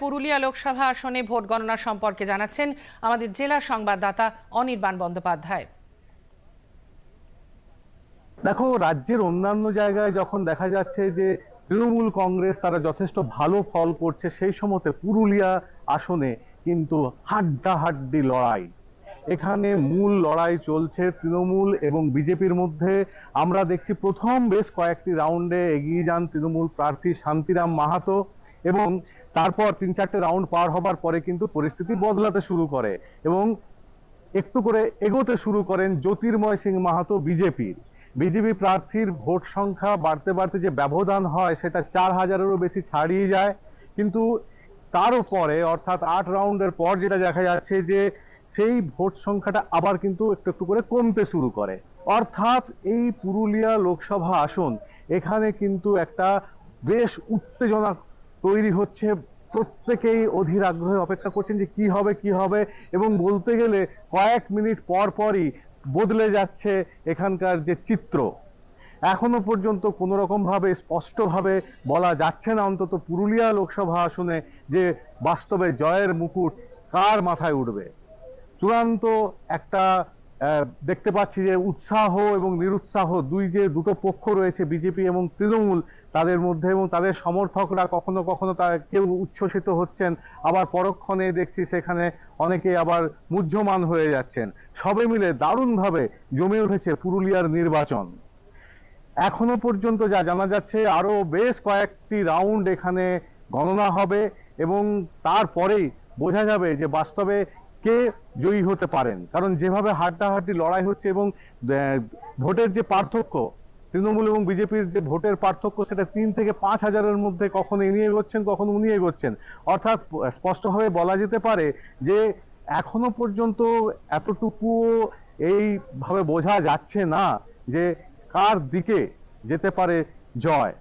পুরুলিয়া লোকসভা আসনে ভোট গণনা সম্পর্কে জানাচ্ছেন আমাদের জেলা সংবাদদাতা অনির্বাণ বন্দ্যোপাধ্যায়। দেখো, রাজ্যের অন্যান্য জায়গায় যখন দেখা যাচ্ছে যে তৃণমূল কংগ্রেস তারা যথেষ্ট ভালো ফল করছে, সেই সময়তে পুরুলিয়া আসনে কিন্তু হাড্ডাহাড্ডি লড়াই। এখানে মূল লড়াই চলছে তৃণমূল এবং বিজেপির মধ্যে। আমরা দেখছি প্রথম বেশ কয়েকটি রাউন্ডে এগিয়ে যান তৃণমূল প্রার্থী শান্তিরাম মাহাতো এবং তারপর তিন চারটে রাউন্ড পার হবার পরে কিন্তু পরিস্থিতি বদলাতে শুরু করে এবং একটু করে এগোতে শুরু করেন জ্যোতির্ময় সিং মাহাতো বিজেপির বিজেপি প্রার্থীর ভোট সংখ্যা বাড়তে বাড়তে যে ব্যবধান হয় সেটা চার হাজারেরও বেশি ছাড়িয়ে যায়। কিন্তু তারও পরে অর্থাৎ আট রাউন্ডের পর যেটা দেখা যাচ্ছে যে সেই ভোট সংখ্যাটা আবার কিন্তু একটু একটু করে কমতে শুরু করে। অর্থাৎ এই পুরুলিয়া লোকসভা আসন এখানে কিন্তু একটা বেশ উত্তেজনা তৈরি হচ্ছে, প্রত্যেকেই অধীর আগ্রহে অপেক্ষা করছেন যে কি হবে কি হবে, এবং বলতে গেলে কয়েক মিনিট পর পরই বদলে যাচ্ছে এখানকার যে চিত্র। এখনও পর্যন্ত কোনো রকম ভাবে স্পষ্টভাবে বলা যাচ্ছে না, অন্তত পুরুলিয়া লোকসভা আসনে যে বাস্তবে জয়ের মুকুট কার মাথায় উঠবে। চূড়ান্ত একটা দেখতে পাচ্ছি যে উৎসাহ এবং নিরুৎসাহ, দুই যে দুটো পক্ষ রয়েছে, বিজেপি এবং তৃণমূল, তাদের মধ্যে এবং তাদের সমর্থকরা কখনো কখনো তা কেউ উচ্ছ্বসিত হচ্ছেন, আবার পরক্ষণে দেখছি সেখানে অনেকে আবার মুহ্যমান হয়ে যাচ্ছেন। সবে মিলে দারুণভাবে জমে উঠেছে পুরুলিয়ার নির্বাচন। এখনও পর্যন্ত যা জানা যাচ্ছে, আরও বেশ কয়েকটি রাউন্ড এখানে গণনা হবে এবং তারপরেই বোঝা যাবে যে বাস্তবে কে জয়ী হতে পারেন। কারণ যেভাবে হাড্ডাহাড্ডি লড়াই হচ্ছে এবং ভোটের যে পার্থক্য, তৃণমূল এবং বিজেপির যে ভোটের পার্থক্য, সেটা তিন থেকে পাঁচ হাজারের মধ্যে কখনো ইনি এগোচ্ছেন, কখনো উনি এগোচ্ছেন। অর্থাৎ স্পষ্টভাবে বলা যেতে পারে যে, এখনও পর্যন্ত এতটুকু এইভাবে বোঝা যাচ্ছে না যে কার দিকে যেতে পারে জয়।